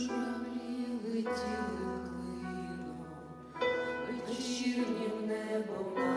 журавлі летіли клином, вечірнім небом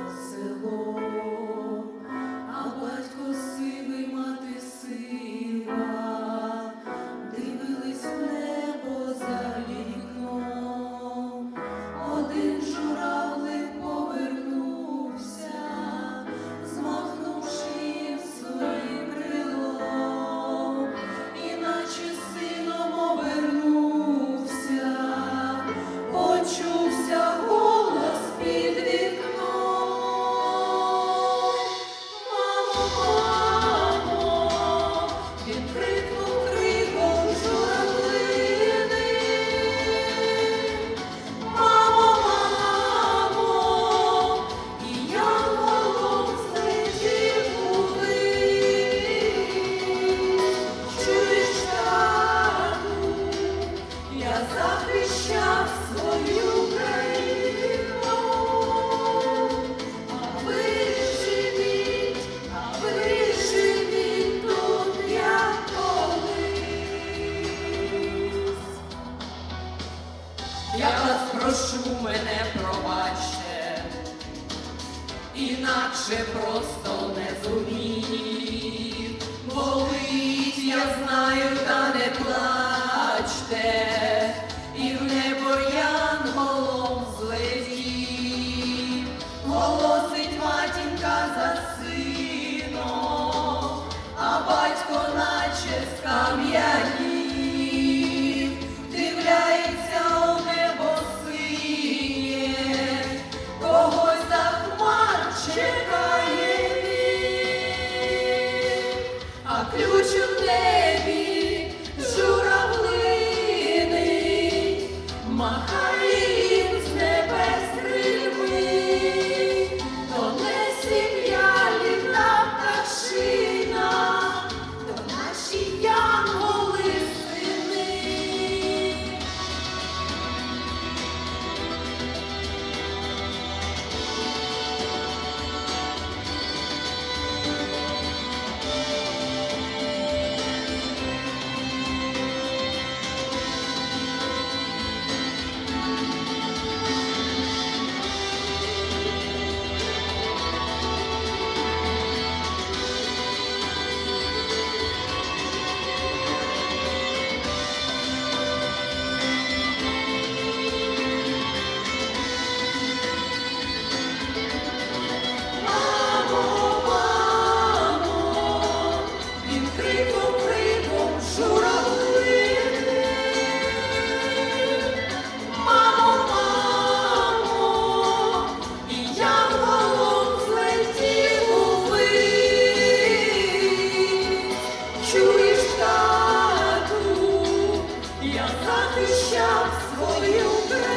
вас прошу мене пробачте, інакше просто не зумів. Болить, я знаю, та не плачте, і в небо ян голом злетів, голосить матінка за сином, а батько наче скам'я. щоб свою кров.